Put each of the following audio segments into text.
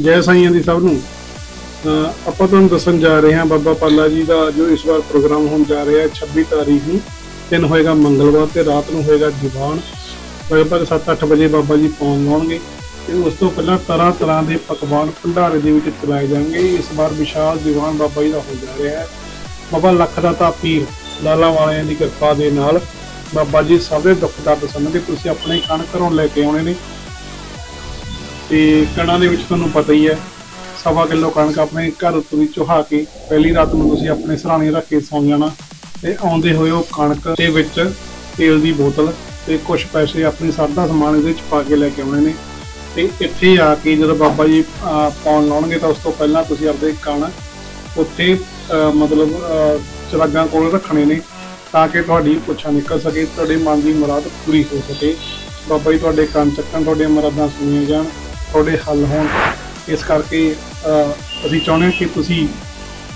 ਜੈ ਸਾਈਆਂ ਦੀ ਸਭ ਨੂੰ। ਆਪਾਂ ਤੁਹਾਨੂੰ ਦੱਸਣ ਜਾ ਰਹੇ ਹਾਂ ਬਾਬਾ ਪਾਲਾ ਜੀ ਦਾ ਜੋ ਇਸ ਵਾਰ ਪ੍ਰੋਗਰਾਮ ਹੋਣ ਜਾ ਰਿਹਾ ਹੈ 26 ਤਾਰੀਖ ਨੂੰ। ਦਿਨ ਹੋਏਗਾ ਮੰਗਲਵਾਰ ਤੇ ਰਾਤ ਨੂੰ ਹੋਏਗਾ ਦੀਵਾਨ। ਲਗਭਗ 7-8 ਵਜੇ ਬਾਬਾ ਜੀ ਪਹੁੰਚ ਜਾਣਗੇ ਤੇ ਉਸ ਤੋਂ ਪਹਿਲਾਂ ਤਰ੍ਹਾਂ ਤਰ੍ਹਾਂ ਦੇ ਪਕਵਾਨ ਭੰਡਾਰੇ ਦੇ ਵਿੱਚ ਚਲਾਏ ਜਾਣਗੇ। ਇਸ ਵਾਰ ਵਿਸ਼ਾਲ ਦੀਵਾਨ ਬਾਬਾ ਜੀ ਦਾ ਹੋ ਜਾ ਰਿਹਾ ਹੈ। ਬਾਬਾ ਲੱਖ ਦਾ ਦਾਤਾ ਪੀਰ ਲਾਲਾ ਵਾਲਿਆਂ ਦੀ ਕਿਰਪਾ ਦੇ ਨਾਲ ਬਾਬਾ ਜੀ ਸਭ ਦੇ ਦੁੱਖ ਦਰਦ ਸੁਣਨਗੇ ਤੁਸੀਂ ਆਪਣੇ ਕਣ ਘਰੋਂ ਲੈ ਕੇ ਆਉਣੇ ਨੇ। ਤੇ ਕਣਾਂ ਦੇ ਵਿੱਚ ਤੁਹਾਨੂੰ ਪਤਾ ਹੀ ਹੈ ਸਵਾ ਕਿਲੋ ਕਣਕ ਆਪਣੇ ਘਰ ਉੱਤੋਂ ਵੀ ਚੁਹਾ ਕੇ ਪਹਿਲੀ ਰਾਤ ਨੂੰ ਤੁਸੀਂ ਆਪਣੇ ਸਰਾਣੇ ਰੱਖ ਕੇ ਸੌਂ ਜਾਣਾ ਤੇ ਆਉਂਦੇ ਹੋਏ ਉਹ ਕਣਕ ਦੇ ਵਿੱਚ ਤੇਲ ਦੀ ਬੋਤਲ ਤੇ ਕੁਝ ਪੈਸੇ ਆਪਣੀ ਸਰਦਾ ਸਮਾਨ ਇਹਦੇ ਵਿੱਚ ਪਾ ਕੇ ਲੈ ਕੇ ਆਉਣੇ ਨੇ। ਤੇ ਇੱਥੇ ਆ ਕੇ ਜਦੋਂ ਬਾਬਾ ਜੀ ਪਾਉਣ ਲਾਉਣਗੇ ਤਾਂ ਉਸ ਤੋਂ ਪਹਿਲਾਂ ਤੁਸੀਂ ਆਪਦੇ ਕਣ ਉੱਥੇ ਮਤਲਬ ਅਹ, ਚਰਾਗਾਂ ਕੋਲ ਰੱਖਣੇ ਨੇ ਤਾਂ ਕਿ ਤੁਹਾਡੀ ਪੁੱਛਾ ਨਿਕਲ ਸਕੇ ਤੁਹਾਡੇ ਮਨ ਦੀ ਮੁਰਾਦ ਪੂਰੀ ਹੋ ਸਕੇ। ਬਾਬਾ ਜੀ ਤੁਹਾਡੇ ਕੰਨ ਚੱਕਣ ਤੁਹਾਡੀਆਂ ਮੁਰਾਦਾਂ ਸੁਣੀਆਂ ਜਾਣ। ਤੁਹਾਡੇ ਹੱਲ ਹੋਣ। ਇਸ ਕਰਕੇ ਅਸੀਂ ਚਾਹੁੰਦੇ ਹਾਂ ਕਿ ਤੁਸੀਂ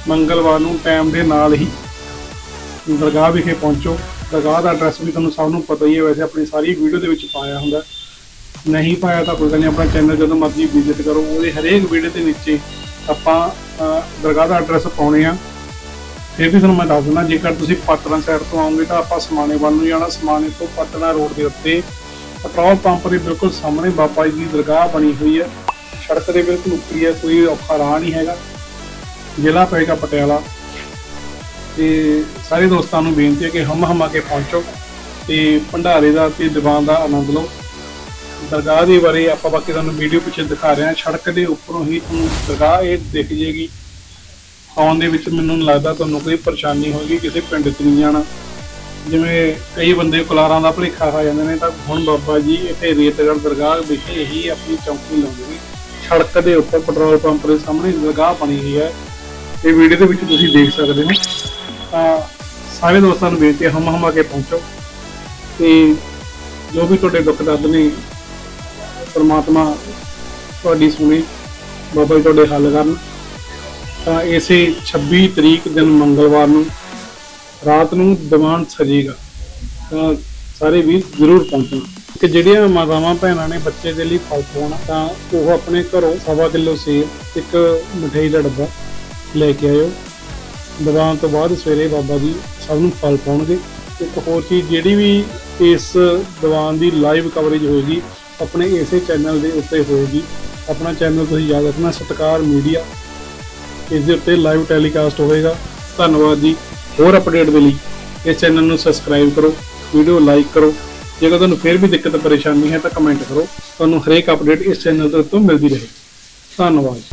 ਮੰਗਲਵਾਰ ਨੂੰ ਟਾਈਮ ਦੇ ਨਾਲ ਹੀ ਦਰਗਾਹ ਵਿਖੇ ਪਹੁੰਚੋ। ਦਰਗਾਹ ਦਾ ਐਡਰੈਸ ਵੀ ਤੁਹਾਨੂੰ ਸਭ ਨੂੰ ਪਤਾ ਹੀ ਹੈ, ਵੈਸੇ ਆਪਣੀ ਸਾਰੀ ਵੀਡੀਓ ਦੇ ਵਿੱਚ ਪਾਇਆ ਹੁੰਦਾ ਨਹੀਂ ਪਾਇਆ ਤਾਂ ਕੋਈ ਗੱਲ ਨਹੀਂ, ਆਪਣਾ ਚੈਨਲ ਜਦੋਂ ਮਰਜ਼ੀ ਵਿਜ਼ਿਟ ਕਰੋ। ਉਹਦੇ ਹਰੇਕ ਵੀਡੀਓ ਦੇ ਨੀਚੇ ਆਪਾਂ ਦਰਗਾਹ ਦਾ ਐਡਰੈਸ ਪਾਉਣੇ ਆ। ਫਿਰ ਵੀ ਤੁਹਾਨੂੰ ਮੈਂ ਦੱਸ ਦਿੰਦਾ, ਜੇਕਰ ਤੁਸੀਂ ਪਟਨਾ ਸਾਈਡ ਤੋਂ ਆਉਂਗੇ ਤਾਂ ਆਪਾਂ ਸਮਾਣੇ ਵੱਲ ਨੂੰ ਜਾਣਾ। ਸਮਾਣੇ ਤੋਂ ਪਟਨਾ ਰੋਡ ਦੇ ਉੱਤੇ ਪੈਟਰੋਲ ਪੰਪ ਦੇ ਬਿਲਕੁਲ ਸਾਹਮਣੇ ਬਾਬਾ ਜੀ ਦੀ ਦਰਗਾਹ ਬਣੀ ਹੋਈ ਹੈ। ਸੜਕ ਦੇ ਬਿਲਕੁਲ ਉੱਪਰ ਹੈ ਕੋਈ ਔਖਾ ਰਾਹ ਨਹੀਂ ਹੈਗਾ। ਜ਼ਿਲ੍ਹਾ ਪਏਗਾ ਪਟਿਆਲਾ। ਤੇ ਸਾਰੇ ਦੋਸਤਾਂ ਨੂੰ ਬੇਨਤੀ ਹੈ ਕਿ ਹਮ ਹਮਾ ਕੇ ਪਹੁੰਚੋ ਤੇ ਭੰਡਾਰੇ ਦਾ ਤੇ ਦੀਵਾਨ ਦਾ ਆਨੰਦ ਲਓ। ਦਰਗਾਹ ਦੇ ਬਾਰੇ ਆਪਾਂ ਬਾਕੀ ਤੁਹਾਨੂੰ ਵੀਡੀਓ ਪਿੱਛੇ ਦਿਖਾ ਰਹੇ ਹਾਂ। ਸੜਕ ਦੇ ਉੱਪਰੋਂ ਹੀ ਤੁਹਾਨੂੰ ਦਰਗਾਹ ਇਹ ਦਿਖ ਜੇਗੀ। ਆਉਣ ਦੇ ਵਿੱਚ ਮੈਨੂੰ ਨਹੀਂ ਲੱਗਦਾ ਤੁਹਾਨੂੰ ਕੋਈ ਪਰੇਸ਼ਾਨੀ ਹੋਏਗੀ, ਕਿਸੇ ਪਿੰਡ 'ਚ ਨਹੀਂ ਜਾਣਾ। ਜਿਵੇਂ ਕਈ ਬੰਦੇ ਕੁਲਾਰਾਂ ਦਾ ਭਲੇਖਾ ਖਾ ਜਾਂਦੇ ਨੇ, ਤਾਂ ਹੁਣ ਬਾਬਾ ਜੀ ਇੱਥੇ ਰੇਤਗੜ ਦਰਗਾਹ ਵਿਖੇ ਹੀ ਆਪਣੀ ਚੌਂਕੀ ਲਾਉਂਦੇ ਨੇ ਸੜਕ ਦੇ ਉੱਪਰ ਪੈਟਰੋਲ ਪੰਪ ਦੇ ਸਾਹਮਣੇ ਦਰਗਾਹ ਬਣੀ ਹੋਈ ਹੈ। ਇਹ ਵੀਡੀਓ ਦੇ ਵਿੱਚ ਤੁਸੀਂ ਦੇਖ ਸਕਦੇ ਹੋ। ਤਾਂ ਸਾਰੇ ਦੋਸਤਾਂ ਨੂੰ ਬੇਨਤੀ ਹੈ ਹਮ ਹਮਾ ਕੇ ਪਹੁੰਚੋ। ਤੇ ਜੋ ਵੀ ਤੁਹਾਡੇ ਦੁੱਖ ਦਰਦ ਨੇ, ਪਰਮਾਤਮਾ ਤੁਹਾਡੀ ਸੁਣੇ, ਬਾਬਾ ਜੀ ਤੁਹਾਡੇ ਹੱਲ ਕਰਨ। ਤਾਂ ਇਸੇ 26 ਤਰੀਕ, ਦਿਨ ਮੰਗਲਵਾਰ ਨੂੰ ਰਾਤ ਨੂੰ ਦੀਵਾਨ ਸਜੇਗਾ ਤਾਂ ਸਾਰੇ ਵੀਰ ਜ਼ਰੂਰ ਪਹੁੰਚਣਾ। ਕਿ ਜਿਹੜੀਆਂ ਮਾਤਾਵਾਂ ਭੈਣਾਂ ਨੇ ਬੱਚੇ ਦੇ ਲਈ ਫਲ ਪਾਉਣਾ ਤਾਂ ਉਹ ਆਪਣੇ ਘਰੋਂ ਸਵਾ ਕਿਲੋ ਸੇਬ, ਇੱਕ ਮਠਿਆਈ ਦਾ ਡੱਬਾ ਲੈ ਕੇ ਆਇਓ। ਦੀਵਾਨ ਤੋਂ ਬਾਅਦ ਸਵੇਰੇ ਬਾਬਾ ਜੀ ਸਭ ਨੂੰ ਫਲ ਪਾਉਣਗੇ ਇੱਕ ਹੋਰ ਚੀਜ਼ ਜਿਹੜੀ ਵੀ ਇਸ ਦੀਵਾਨ ਦੀ ਲਾਈਵ ਕਵਰੇਜ ਹੋਏਗੀ, ਆਪਣੇ ਇਸੇ ਚੈਨਲ ਦੇ ਉੱਤੇ ਹੋਏਗੀ। ਆਪਣਾ ਚੈਨਲ ਤੁਸੀਂ ਯਾਦ ਰੱਖਣਾ, ਸਤਕਾਰ ਮੀਡੀਆ। ਇਸ ਦੇ ਉੱਤੇ ਲਾਈਵ ਟੈਲੀਕਾਸਟ ਹੋਵੇਗਾ ਧੰਨਵਾਦ ਜੀ। ਹੋਰ ਅਪਡੇਟ ਦੇ ਲਈ ਇਸ ਚੈਨਲ ਨੂੰ ਸਬਸਕ੍ਰਾਈਬ ਕਰੋ ਵੀਡੀਓ ਲਾਈਕ ਕਰੋ। ਜੇਕਰ ਤੁਹਾਨੂੰ ਫਿਰ ਵੀ ਦਿੱਕਤ, ਪਰੇਸ਼ਾਨੀ ਹੈ ਤਾਂ ਕਮੈਂਟ ਕਰੋ। ਤੁਹਾਨੂੰ ਹਰੇਕ ਅਪਡੇਟ ਇਸ ਚੈਨਲ ਦੇ ਉੱਤੋਂ ਮਿਲਦੀ ਰਹੇ। ਧੰਨਵਾਦ।